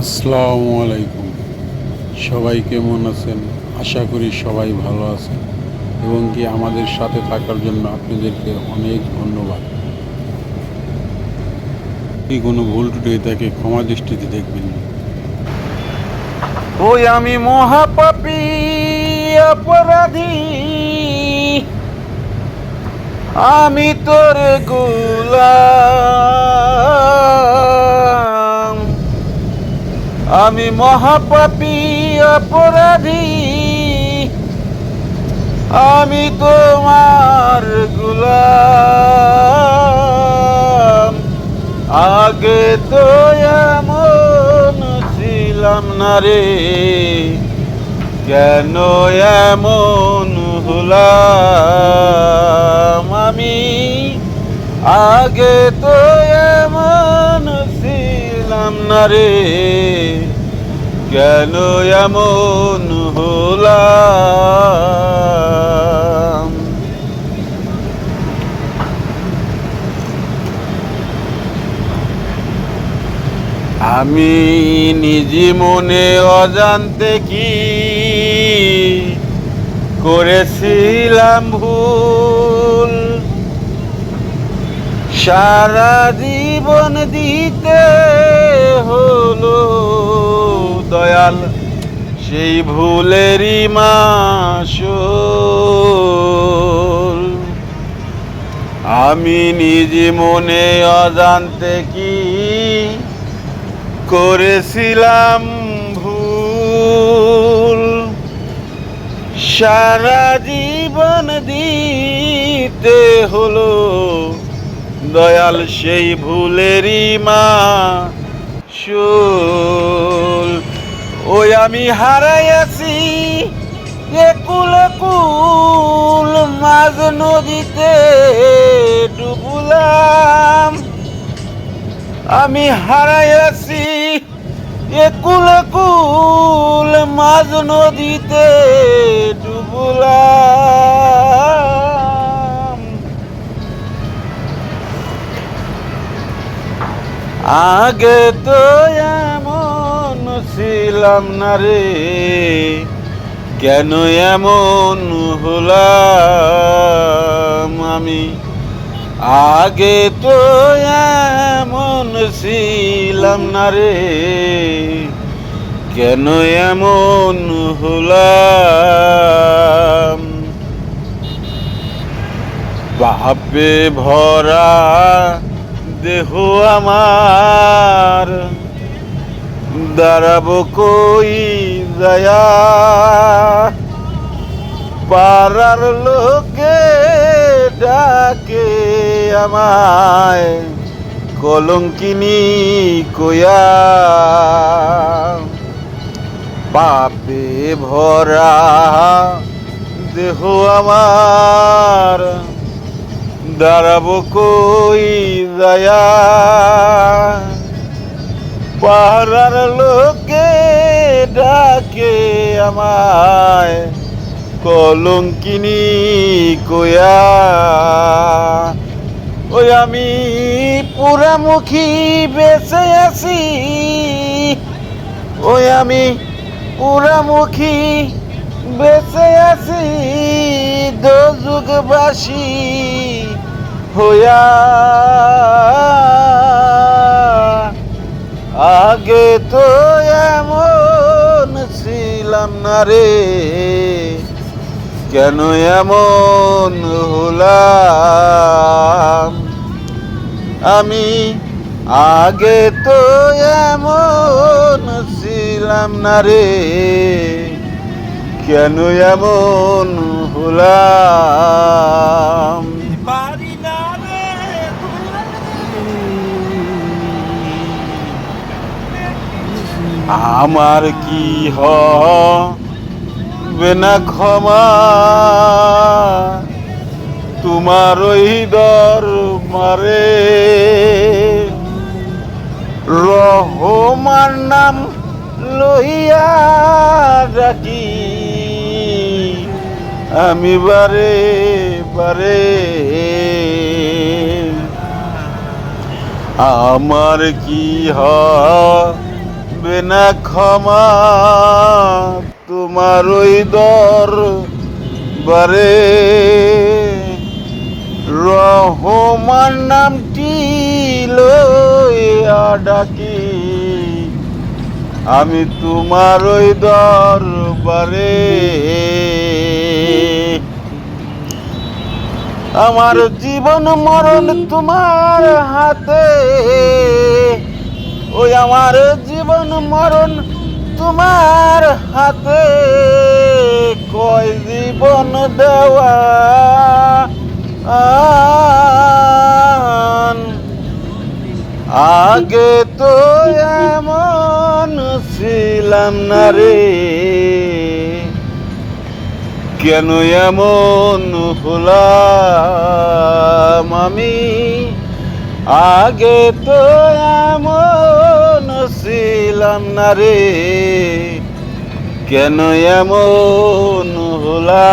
আসসালামু আলাইকুম। সবাই কেমন আছেন? আশা করি সবাই ভালো আছেন এবং কি আমাদের সাথে থাকার জন্য আপনাদেরকে অনেক ধন্যবাদ। কি কোনো ভুল টুটি তাকে ক্ষমা দৃষ্টিতে দেখবেন ওই আমি মহাপাপী, অপরাধী। আমি তোর গুলাম। আমি মহাপাপী অপরাধী। আমি তোমার গুলাম। আগে তো এমন ছিলাম না রে। কেন এমন হলাম আমি? আগে তো এমন ছিলাম না রে। কেন এমন হলাম? আমি নিজে মনে অজান্তে কি করেছিলাম ভুল? সারা জীবন দিতে হলো দয়াল, সেই ভুলেরই মাসুল। আমি নিজ মনে অজান্তে কি করেছিলাম ভুল? সারা জীবন দিতে হলো দয়াল সেই ভুলেরই মা। শুল, ওই আমি হারাইয়াছি। একুল কুল মাঝ নদীতে ডুবুলাম। আমি হারাইয়াছি। একুল কুল মাঝ নদীতে ডুবুলাম। আগে তো এমন ছিলাম না রে। কেন এমন হলাম আমি? আগে তো এমন ছিলাম না রে। কেন এমন হলাম? বাপে ভরা দেহ আমার। দাঁড়াবো কই দয়া পাড়ার লোকে ডাকে আমায়, কলঙ্কিনী কয়া পাপে ভরা দেহ আমার। দাঁড়াবো কই দয়া পাহাড়ার লোকে ডাকে আমায়, কলঙ্কিনী কয়া ওই আমি পুরামুখী বেঁচে আছি। ওই আমি পুরামুখী বেঁচে আছি দোযুগবাসী। হইয়া আগে তো এমন ছিলাম না রে। কেন এমন হলাম? আমি আগে তো এমন ছিলাম না রে। কেন এমন হলাম? আমার কি হবে না ক্ষমা? তোমার ওই দর মারে। রহমান নাম লইয়া ডাকি। আমি বারে বারে। আমার কি হবে হবে না ক্ষমা। তোমার ওই দর বারে রহমান নামটি লইয়া ডাকি আমি তোমার ওই দরবারে আমার জীবন মরণ তোমার হাতে। ওই আমার জীবন মরণ তোমার হাতে। কয় জীবন দেওয়া। আগে তো এমন ছিলাম না রে। কেন এমন হলাম আমি? আগে তো এমন বুঝলাম না রে? কেন এমন হলা?